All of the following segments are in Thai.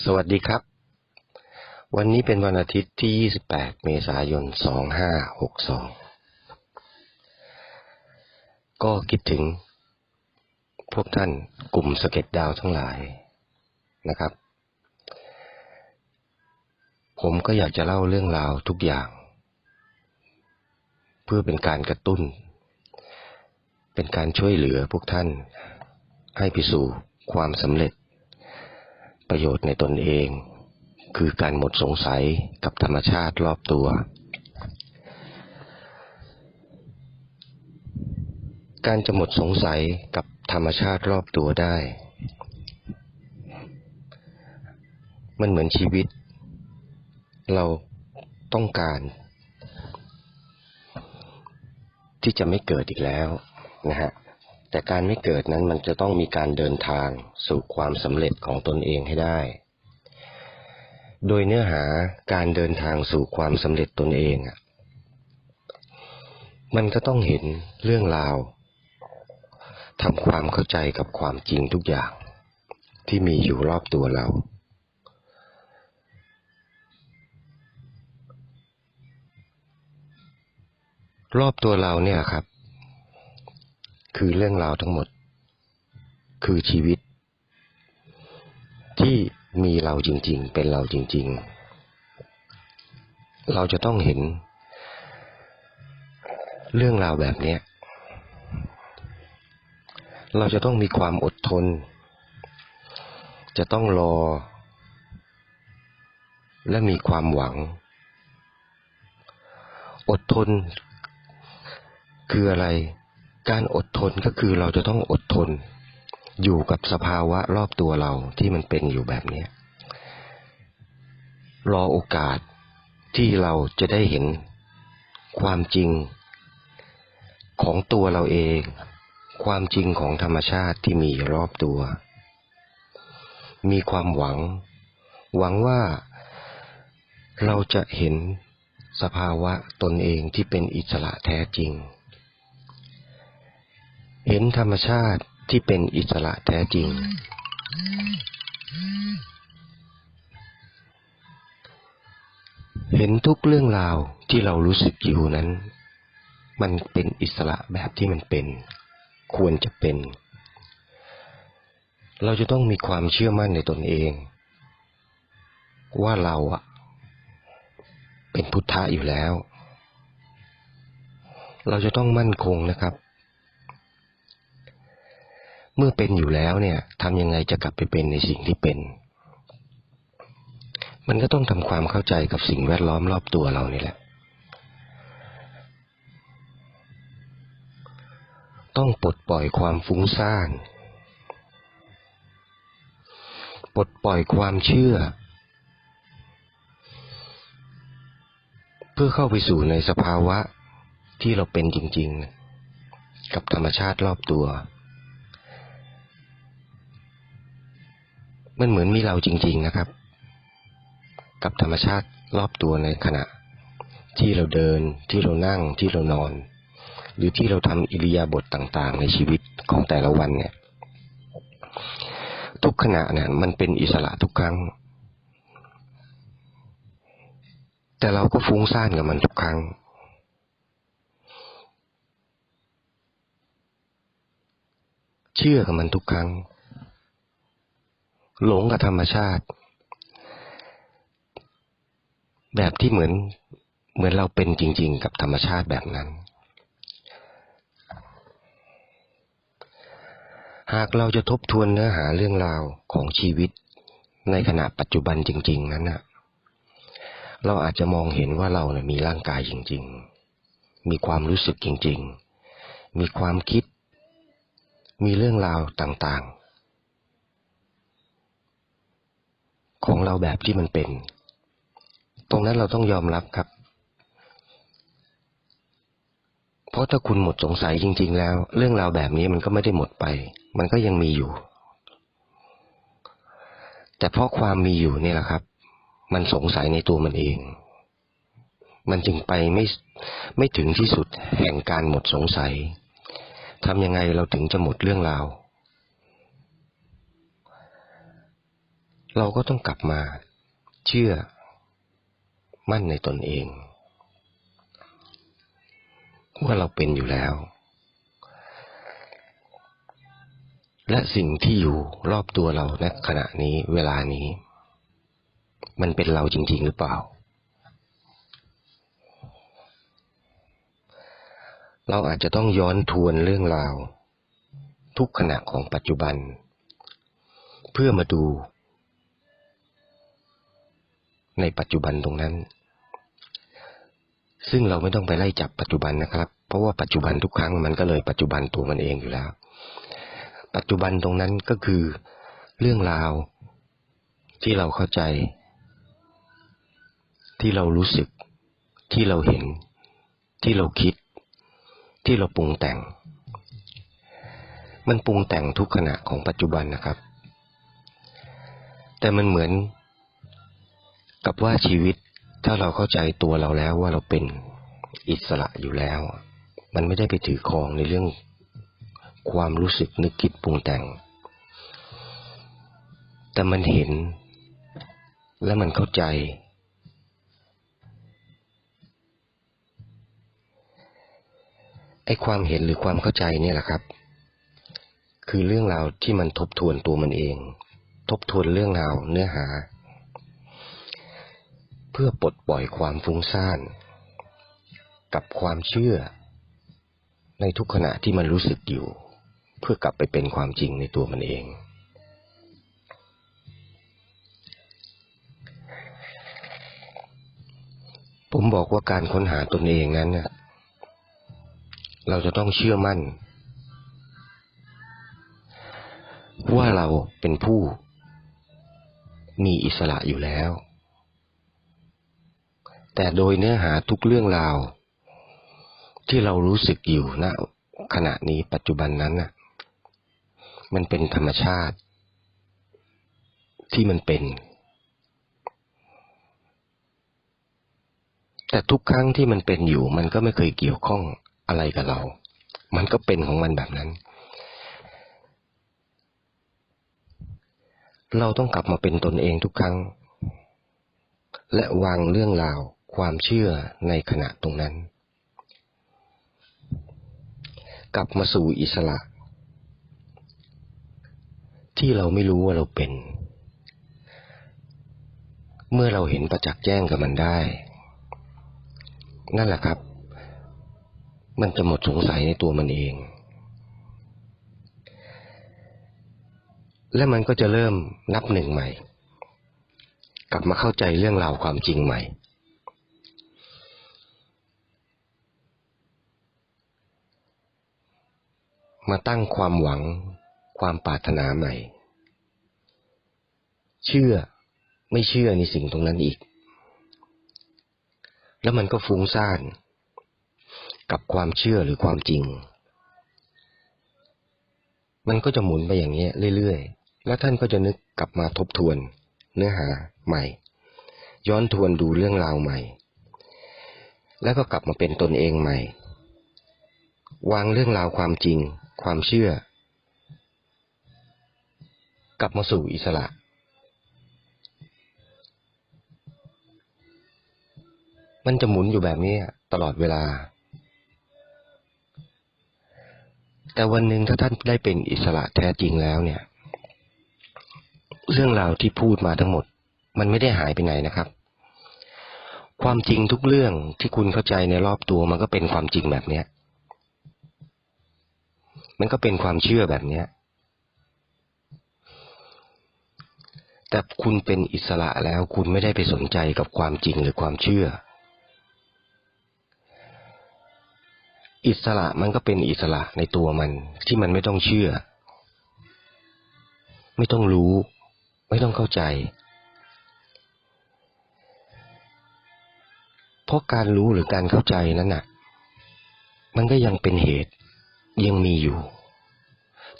สวัสดีครับ วันนี้เป็นวันอาทิตย์ที่ 28 เมษายน 2562 ก็คิดถึง พวกท่านกลุ่มสเก็ตดาวทั้งหลายนะครับ ผมก็อยากจะเล่าเรื่องราวทุกอย่าง เพื่อเป็นการกระตุ้น เป็นการช่วยเหลือพวกท่านให้ไปสู่ความสำเร็จ ประโยชน์ในตนเอง คือการหมดสงสัยกับธรรมชาติรอบตัว การจะหมดสงสัยกับธรรมชาติรอบตัวได้ มันเหมือนชีวิต เราต้องการ ที่จะไม่เกิดอีกแล้วนะฮะ แต่การไม่เกิดนั้นมันจะต้องมีการเดินทางสู่ความสำเร็จของตนเองให้ได้ โดยเนื้อหาการเดินทางสู่ความสำเร็จตนเองอะมันก็ต้องเห็นเรื่องราวทำความเข้าใจกับความจริงทุกอย่าง ที่มีอยู่รอบตัวเรา รอบตัวเราเนี่ยครับ คือเรื่องราวทั้งหมด คือชีวิต ที่มีเราจริง ๆ เป็นเราจริง ๆ เราจะต้องเห็น เรื่องราวแบบนี้เราจะต้องมีความอดทน จะต้องรอ และมีความหวัง อดทน คืออะไร การอดทนก็คือเราจะต้องอดทน อยู่กับสภาวะรอบตัวเราที่มันเป็นอยู่แบบนี้ รอโอกาสที่เราจะได้เห็นความจริงของตัวเราเอง ความจริงของธรรมชาติที่มีรอบตัว มีความหวัง หวังว่าเราจะเห็นสภาวะตนเองที่เป็นอิสระแท้จริง เห็นธรรมชาติที่เป็นอิสระแท้จริง เห็นทุกเรื่องราวที่เรารู้สึกอยู่นั้น มันเป็นอิสระแบบที่มันเป็น ควรจะเป็น เราจะต้องมีความเชื่อมั่นในตนเอง ว่าเราอะเป็นพุทธะอยู่แล้ว เราจะต้องมั่นคงนะครับ เมื่อเป็นอยู่แล้วเนี่ยทำยังไงจะกลับไปเป็นในสิ่งที่เป็น มันก็ต้องทำความเข้าใจกับสิ่งแวดล้อมรอบตัวเรานี่แหละ ต้องปลดปล่อยความฟุ้งซ่าน ปลดปล่อยความเชื่อ เพื่อเข้าไปสู่ในสภาวะที่เราเป็นจริง ๆ กับธรรมชาติรอบตัว มันเหมือนมีเราจริง ๆนะครับ กับธรรมชาติรอบตัวในขณะ ที่เราเดินที่เรานั่งที่เรานอน หรือที่เราทำอิริยาบถต่างๆ ในชีวิตของแต่ละวันเนี่ย ทุกขณะเนี่ยมันเป็นอิสระทุกครั้ง แต่เราก็ฟุ้งซ่านกับมันทุกครั้งเชื่อกับมันทุกครั้ง หลงกับธรรมชาติ แบบที่เหมือนเหมือนเราเป็นจริง ๆ กับธรรมชาติแบบนั้น หากเราจะทบทวนเนื้อหาเรื่องราวของชีวิต ในขณะปัจจุบันจริง ๆ นั้นนะเราอาจจะมองเห็นว่าเราเนี่ยมีร่างกายจริง ๆ มีความรู้สึกจริง ๆ มีความคิด มีเรื่องราวต่างๆ ของเราแบบที่มันเป็น ตรงนั้นเราต้องยอมรับครับ เพราะถ้าคุณหมดสงสัยจริง ๆ แล้ว เรื่องราวแบบนี้มันก็ไม่ได้หมดไป มันก็ยังมีอยู่ แต่เพราะความมีอยู่นี่แหละครับ มันสงสัยในตัวมันเอง มันจึงไปไม่ไม่ถึงที่สุดแห่งการหมดสงสัยทำยังไงเราถึงจะหมดเรื่องราว เราก็ต้องกลับมา เชื่อ มั่นในตนเอง ว่าเราเป็นอยู่แล้ว และสิ่งที่อยู่รอบตัวเราณขณะนี้เวลานี้ มันเป็นเราจริง ๆ หรือเปล่า เราอาจจะต้องย้อนทวนเรื่องราว ทุกขณะของปัจจุบัน เพื่อมาดู ในปัจจุบันตรงนั้น ซึ่งเราไม่ต้องไปไล่จับปัจจุบันนะครับ เพราะว่าปัจจุบันทุกครั้งมันก็เลยปัจจุบันตัวมันเองอยู่แล้ว ปัจจุบันตรงนั้นก็คือเรื่องราวที่เราเข้าใจ ที่เรารู้สึก ที่เราเห็น ที่เราคิด ที่เราปรุงแต่ง มันปรุงแต่งทุกขณะของปัจจุบันนะครับ แต่มันเหมือน กับว่าชีวิตถ้าเราเข้าใจตัวเราแล้วว่าเราเป็นอิสระอยู่แล้ว มันไม่ได้ไปถือครองในเรื่องความรู้สึกนึกคิดปรุงแต่ง แต่มันเห็น และมันเข้าใจ ไอ้ความเห็นหรือความเข้าใจเนี่ยแหละครับ คือเรื่องราวที่มันทบทวนตัวมันเอง ทบทวนเรื่องราวเนื้อหา เพื่อปลดปล่อยความฟุ้งซ่าน กับความเชื่อ ในทุกขณะที่มันรู้สึกอยู่ เพื่อกลับไปเป็นความจริงในตัวมันเอง ผมบอกว่าการค้นหาตนเองนั้นเราจะต้องเชื่อมั่น ว่าเราเป็นผู้มีอิสระอยู่แล้ว แต่โดยเนื้อหาทุกเรื่องราว ที่เรารู้สึกอยู่ณขณะนี้ปัจจุบันนั้นน่ะ มันเป็นธรรมชาติ ที่มันเป็น แต่ทุกครั้งที่มันเป็นอยู่ มันก็ไม่เคยเกี่ยวข้องอะไรกับเรา มันก็เป็นของมันแบบนั้น เราต้องกลับมาเป็นตนเองทุกครั้ง และวางเรื่องราว ความเชื่อในขณะตรงนั้น กลับมาสู่อิสระ ที่เราไม่รู้ว่าเราเป็น เมื่อเราเห็นประจักษ์แจ้งกับมันได้ นั่นแหละครับ มันจะหมดสงสัยในตัวมันเอง และมันก็จะเริ่มนับหนึ่งใหม่ กลับมาเข้าใจเรื่องราวความจริงใหม่ มาตั้งความหวัง ความปรารถนาใหม่ เชื่อไม่เชื่อในสิ่งตรงนั้นอีก แล้วมันก็ฟุ้งซ่าน กับความเชื่อหรือความจริง มันก็จะหมุนไปอย่างนี้เรื่อยๆ แล้วท่านก็จะนึกกลับมาทบทวน เนื้อหาใหม่ ย้อนทวนดูเรื่องราวใหม่ แล้วก็กลับมาเป็นตนเองใหม่ วางเรื่องราวความจริง ความเชื่อ กลับมาสู่อิสระ มันจะหมุนอยู่แบบนี้ตลอดเวลา แต่วันหนึ่งถ้าท่านได้เป็นอิสระแท้จริงแล้วเนี่ย เรื่องราวที่พูดมาทั้งหมด มันไม่ได้หายไปไหนนะครับ ความจริงทุกเรื่องที่คุณเข้าใจในรอบตัวมันก็เป็นความจริงแบบเนี้ย มันก็เป็นความเชื่อแบบเนี้ย แต่คุณเป็นอิสระแล้วคุณไม่ได้ไปสนใจกับความจริงหรือความเชื่อ อิสระมันก็เป็นอิสระในตัวมัน ที่มันไม่ต้องเชื่อ ไม่ต้องรู้ ไม่ต้องเข้าใจ เพราะการรู้หรือการเข้าใจนั้นน่ะ มันก็ยังเป็นเหตุ ยังมีอยู่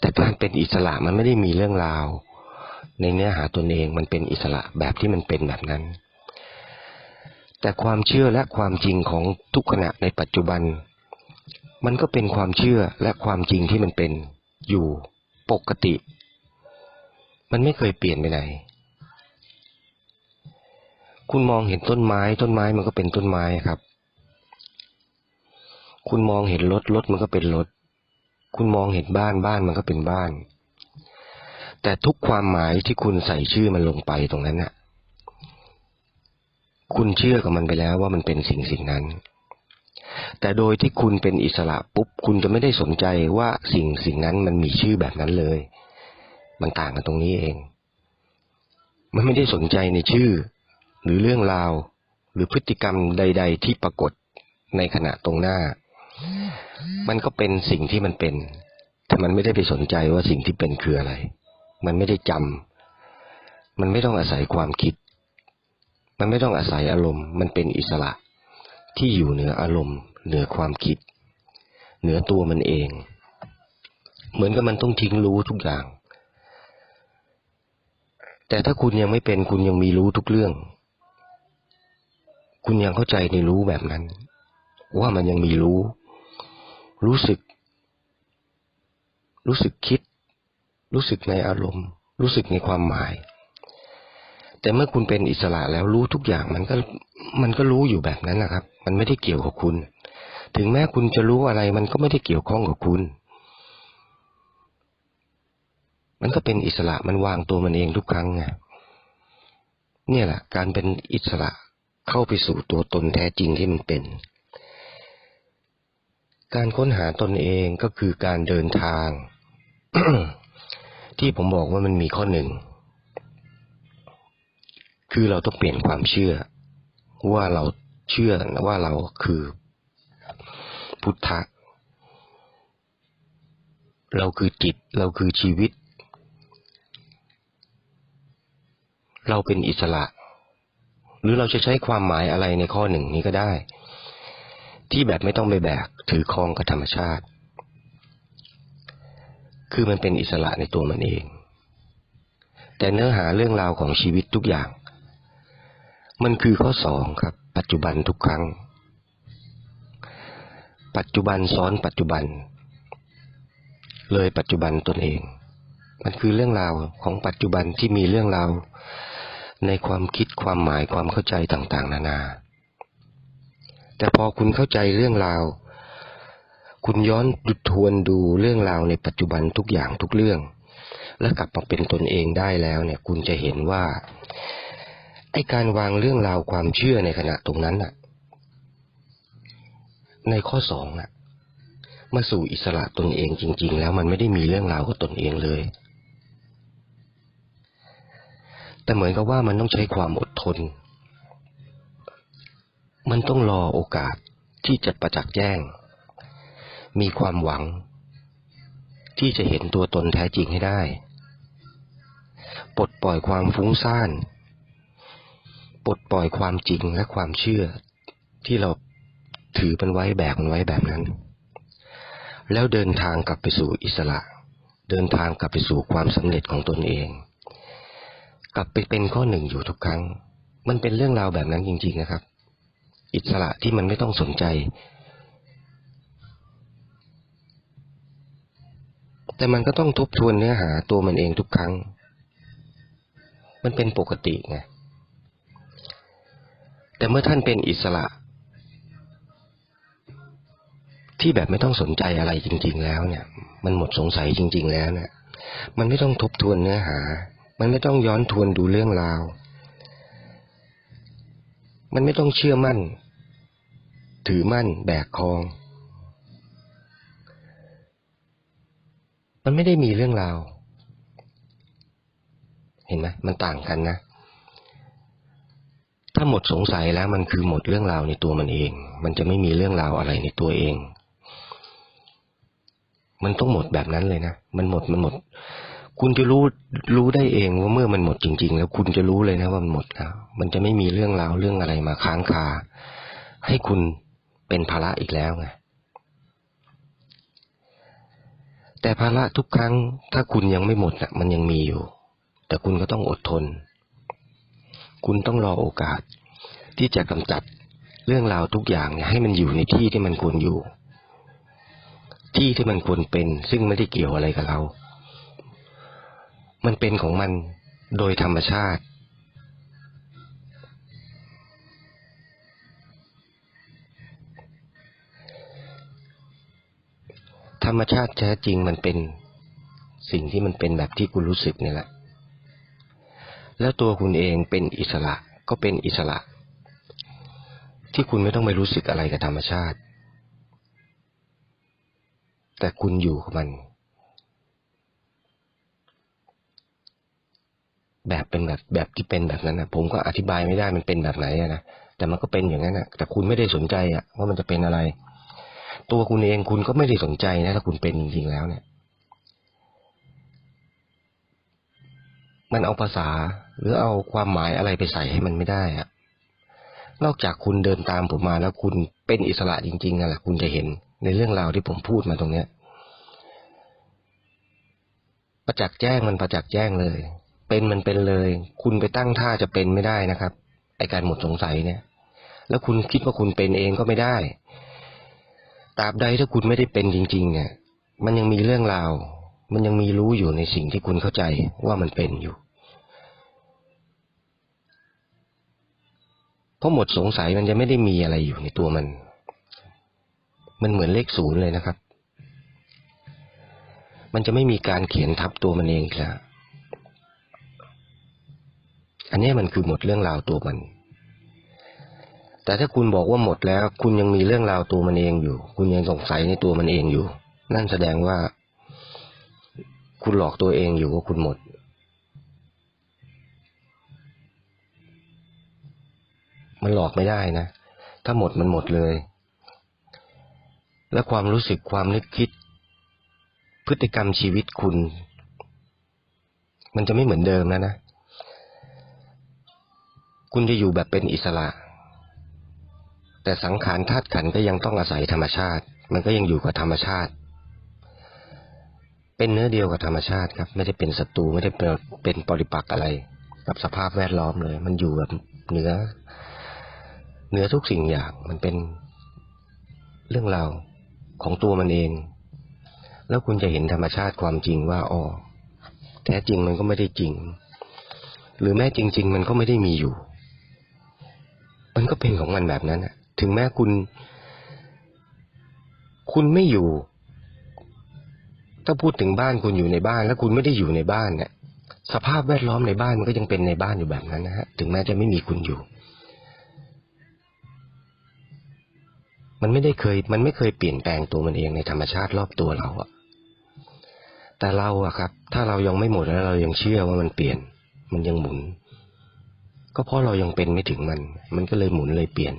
แต่การเป็นอิสระมันไม่ได้มีเรื่องราว ในเนื้อหาตนเองมันเป็นอิสระแบบที่มันเป็นแบบนั้น แต่ความเชื่อและความจริงของทุกขณะในปัจจุบัน มันก็เป็นความเชื่อและความจริงที่มันเป็นอยู่ปกติ มันไม่เคยเปลี่ยนไปไหนคุณมองเห็นต้นไม้ ต้นไม้มันก็เป็นต้นไม้ครับ คุณมองเห็นรถรถมันก็เป็นรถ คุณมองเห็นบ้านบ้านมันก็เป็นบ้าน แต่ทุกความหมายที่คุณใส่ชื่อมันลงไปตรงนั้นน่ะ คุณเชื่อกับมันไปแล้วว่ามันเป็นสิ่งสิ่งนั้น แต่โดยที่คุณเป็นอิสระปุ๊บคุณจะไม่ได้สนใจว่าสิ่งสิ่งนั้นมันมีชื่อแบบนั้นเลย มันต่างกันตรงนี้เอง มันไม่ได้สนใจในชื่อ หรือเรื่องราว หรือพฤติกรรมใด ๆ ที่ปรากฏในขณะตรงหน้า มันก็เป็นสิ่งที่มันเป็น แต่มันไม่ได้ไปสนใจว่าสิ่งที่เป็นคืออะไร มันไม่ได้จำมันไม่ต้องอาศัยความคิด มันไม่ต้องอาศัยอารมณ์ มันเป็นอิสระ ที่อยู่เหนืออารมณ์ เหนือความคิด เหนือตัวมันเอง เหมือนกับมันต้องทิ้งรู้ทุกอย่าง แต่ถ้าคุณยังไม่เป็นคุณยังมีรู้ทุกเรื่อง คุณยังเข้าใจในรู้แบบนั้น ว่ามันยังมีรู้ รู้สึก รู้สึกคิด รู้สึกในอารมณ์ รู้สึกในความหมาย แต่เมื่อคุณเป็นอิสระแล้วรู้ทุกอย่างมันก็มันก็รู้อยู่แบบนั้นนะครับ มันไม่ได้เกี่ยวกับคุณ ถึงแม้คุณจะรู้อะไร มันก็ไม่ได้เกี่ยวข้องกับคุณ มันก็เป็นอิสระมันวางตัวมันเองทุกครั้งไงเนี่ยแหละ การเป็นอิสระเข้าไปสู่ตัวตนแท้จริงที่มันเป็น การค้นหาตนเองก็คือการเดินทาง ที่ผมบอกว่ามันมีข้อหนึ่ง คือเราต้องเปลี่ยนความเชื่อ ว่าเราเชื่อว่าเราคือ พุทธะเราคือจิต เราคือชีวิต เราเป็นอิสระ หรือเราจะใช้ความหมายอะไรในข้อหนึ่งนี้ก็ได้ ที่แบบไม่ต้องไปแบกถือครองกับธรรมชาติ คือมันเป็นอิสระในตัวมันเอง แต่เนื้อหาเรื่องราวของชีวิตทุกอย่าง มันคือข้อสองครับ ปัจจุบันทุกครั้ง ปัจจุบันซ้อนปัจจุบัน เลยปัจจุบันตนเอง มันคือเรื่องราวของปัจจุบันที่มีเรื่องราวในความคิดความหมายความเข้าใจต่าง ๆ นานา แต่พอคุณเข้าใจเรื่องราว คุณย้อนดุทวนดูเรื่องราวในปัจจุบันทุกอย่างทุกเรื่อง แล้วกลับมาเป็นตนเองได้แล้วเนี่ย คุณจะเห็นว่าไอการวางเรื่องราวความเชื่อในขณะตรงนั้นน่ะ ในข้อสองน่ะมาสู่อิสระตนเองจริง ๆ แล้วมันไม่ได้มีเรื่องราวกับตนเองเลย แต่เหมือนกับว่ามันต้องใช้ความอดทน มันต้องรอโอกาสที่จะประจักษ์แจ้ง มีความหวัง ที่จะเห็นตัวตนแท้จริงให้ได้ ปลดปล่อยความฟุ้งซ่าน ปลดปล่อยความจริงและความเชื่อ ที่เราถือมันไว้แบกมันไว้แบบนั้น แล้วเดินทางกลับไปสู่อิสระ เดินทางกลับไปสู่ความสำเร็จของตนเอง กลับไปเป็นข้อหนึ่งอยู่ทุกครั้ง มันเป็นเรื่องราวแบบนั้นจริง ๆนะครับ อิสระที่มันไม่ต้องสนใจ แต่มันก็ต้องทบทวนเนื้อหาตัวมันเองทุกครั้ง มันเป็นปกติไง แต่เมื่อท่านเป็นอิสระ ที่แบบไม่ต้องสนใจอะไรจริง ๆ แล้วเนี่ย มันหมดสงสัยจริง ๆ แล้วเนี่ย มันไม่ต้องทบทวนเนื้อหา มันไม่ต้องย้อนทวนดูเรื่องราวมันไม่ต้องเชื่อมั่น ถือมั่นแบกคอง มันไม่ได้มีเรื่องราว เห็นไหมมันต่างกันนะ ถ้าหมดสงสัยแล้วมันคือหมดเรื่องราวในตัวมันเอง มันจะไม่มีเรื่องราวอะไรในตัวเอง มันต้องหมดแบบนั้นเลยนะ มันหมดมันหมด คุณจะรู้รู้ได้เองว่าเมื่อมันหมดจริง ๆ แล้วคุณจะรู้เลยนะว่ามันหมดแล้ว มันจะไม่มีเรื่องราวเรื่องอะไรมาค้างคาให้คุณ เป็นภาระอีกแล้วไงแต่ภาระทุกครั้ง ถ้าคุณยังไม่หมดนะมันยังมีอยู่ แต่คุณก็ต้องอดทน คุณต้องรอโอกาส ที่จะกำจัดเรื่องราวทุกอย่างเนี่ยให้มันอยู่ในที่ที่มันควรอยู่ ที่ที่มันควรเป็น ซึ่งไม่ได้เกี่ยวอะไรกับเรา มันเป็นของมันโดยธรรมชาติ รรมชาติแท้จริงมันเป็นสิ่งที่มันเป็นแบบที่คุณรู้สึกนี่แหละ แล้วตัวคุณเองเป็นอิสระก็เป็นอิสระ ที่คุณไม่ต้องไปรู้สึกอะไรกับธรรมชาติ แต่คุณอยู่กับมัน แบบเป็นแบบแบบที่เป็นแบบนั้นนะผมก็อธิบายไม่ได้มันเป็นแบบไหนนะแต่มันก็เป็นอย่างนั้นนะแต่คุณไม่ได้สนใจอะว่ามันจะเป็นอะไร ตัวคุณเองคุณก็ไม่ได้สนใจนะ ถ้าคุณเป็นจริงๆแล้วเนี่ย มันเอาภาษาหรือเอาความหมายอะไรไปใส่ให้มันไม่ได้อะนอกจากคุณเดินตามผมมาแล้วคุณเป็นอิสระจริงๆนั่นแหละคุณจะเห็นในเรื่องราวที่ผมพูดมาตรงเนี้ย ประจักษ์แจ้งมันประจักษ์แจ้งเลย เป็นมันเป็นเลย คุณไปตั้งท่าจะเป็นไม่ได้นะครับ ไอการหมดสงสัยเนี่ย แล้วคุณคิดว่าคุณเป็นเองก็ไม่ได้ ตราบใดถ้าคุณไม่ได้เป็นจริง ๆ เนี่ย มันยังมีเรื่องราว มันยังมีรู้อยู่ในสิ่งที่คุณเข้าใจว่ามันเป็นอยู่เพราะหมดสงสัยมันจะไม่ได้มีอะไรอยู่ในตัวมัน มันเหมือนเลขศูนย์เลยนะครับ มันจะไม่มีการเขียนทับตัวมันเองแล้ว อันนี้มันคือหมดเรื่องราวตัวมัน แต่ถ้าคุณบอกว่าหมดแล้ว คุณยังมีเรื่องราวตัวมันเองอยู่ คุณยังสงสัยในตัวมันเองอยู่ นั่นแสดงว่า คุณหลอกตัวเองอยู่ว่าคุณหมด มันหลอกไม่ได้นะ ถ้าหมดมันหมดเลย และความรู้สึกความนึกคิด พฤติกรรมชีวิตคุณ มันจะไม่เหมือนเดิมแล้วนะ คุณจะอยู่แบบเป็นอิสระ แต่สังขารธาตุขันก็ยังต้องอาศัยธรรมชาติ มันก็ยังอยู่กับธรรมชาติ เป็นเนื้อเดียวกับธรรมชาติครับ ไม่ได้เป็นศัตรูไม่ได้เป็นเป็นปริปักษ์อะไร กับสภาพแวดล้อมเลย มันอยู่แบบเหนือเหนือทุกสิ่งอย่างมันเป็นเรื่องราวของตัวมันเอง แล้วคุณจะเห็นธรรมชาติความจริงว่าอ๋อแท้จริงมันก็ไม่ได้จริง หรือแม้จริง ๆ มันก็ไม่ได้มีอยู่ มันก็เป็นของมันแบบนั้นนะ ถึงแม้คุณ คุณไม่อยู่ ถ้าพูดถึงบ้านคุณอยู่ในบ้าน แล้วคุณไม่ได้อยู่ในบ้านเนี่ยสภาพแวดล้อมในบ้านมันก็ยังเป็นในบ้านอยู่แบบนั้นนะฮะถึงแม้จะไม่มีคุณอยู่ มันไม่ได้เคย มันไม่เคยเปลี่ยนแปลงตัวมันเองในธรรมชาติรอบตัวเราอะแต่เราอะครับ ถ้าเรายังไม่หมดแล้วเรายังเชื่อว่ามันเปลี่ยน มันยังหมุน ก็เพราะเรายังเป็นไม่ถึงมัน มันก็เลยหมุนเลยเปลี่ยน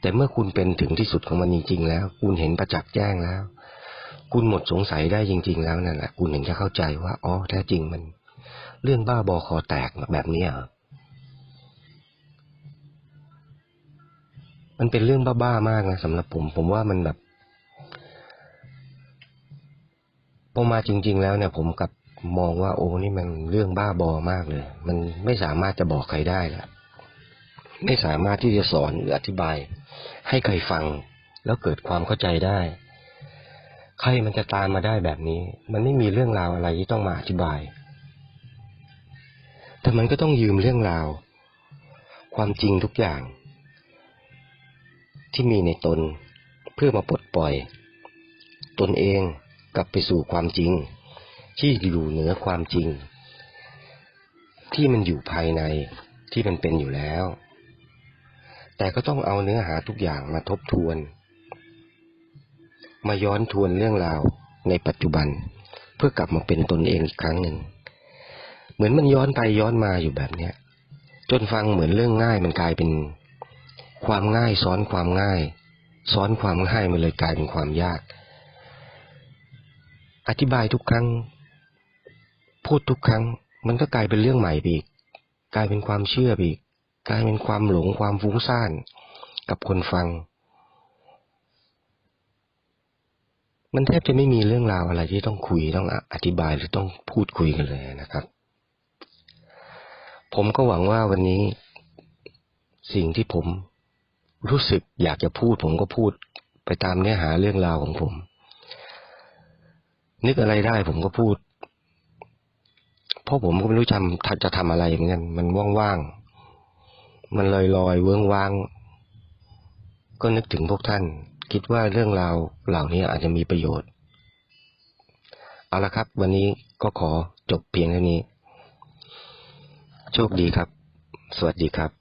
แต่เมื่อคุณเป็นถึงที่สุดของมันจริง ๆ แล้ว คุณเห็นประจักษ์แจ้งแล้ว คุณหมดสงสัยได้จริง ๆ แล้วนั่นแหละคุณถึงจะเข้าใจว่าอ๋อแท้จริงมัน เรื่องบ้าบอคอแตกแบบนี้เหรอมันเป็นเรื่องบ้าๆมากนะสำหรับผม ผมว่ามันแบบพอมาจริง ๆ แล้วเนี่ย ผมกับมองว่าโอ้นี่มันเรื่องบ้าบอมากเลย มันไม่สามารถจะบอกใครได้ละ ไม่สามารถที่จะสอนหรืออธิบาย ให้ใครฟังแล้วเกิดความเข้าใจได้ ใครมันจะตามมาได้แบบนี้ มันไม่มีเรื่องราวอะไรที่ต้องมาอธิบาย แต่มันก็ต้องยืมเรื่องราว ความจริงทุกอย่าง ที่มีในตนเพื่อมาปลดปล่อย ตนเองกลับไปสู่ความจริง ที่อยู่เหนือความจริง ที่มันอยู่ภายในที่มันเป็นอยู่แล้ว แต่ก็ต้องเอาเนื้อหาทุกอย่างมาทบทวน มาย้อนทวนเรื่องราวในปัจจุบัน เพื่อกลับมาเป็นตนเองอีกครั้งหนึ่ง เหมือนมันย้อนไปย้อนมาอยู่แบบเนี้ยจนฟังเหมือนเรื่องง่ายมันกลายเป็น ความง่ายซ้อนความง่าย ซ้อนความง่ายมันเลยกลายเป็นความยาก อธิบายทุกครั้ง พูดทุกครั้ง มันก็กลายเป็นเรื่องใหม่ไปอีก กลายเป็นความเชื่อไปอีก กลายเป็นความหลงความฟุ้งซ่านกับคนฟัง มันแทบจะไม่มีเรื่องราวอะไรที่ต้องคุยต้องอธิบายหรือต้องพูดคุยกันเลยนะครับ ผมก็หวังว่าวันนี้ สิ่งที่ผมรู้สึกอยากจะพูด ผมก็พูดไปตามเนื้อหาเรื่องราวของผม นึกอะไรได้ผมก็พูด เพราะผมก็ไม่รู้จำจะทำอะไรเหมือนกันมันว่างๆ มันลอยลอยเวิ้งว้าง ก็นึกถึงพวกท่าน คิดว่าเรื่องราวเหล่านี้อาจจะมีประโยชน์ เอาละครับ วันนี้ก็ขอจบเพียงเท่านี้ โชคดีครับ สวัสดีครับ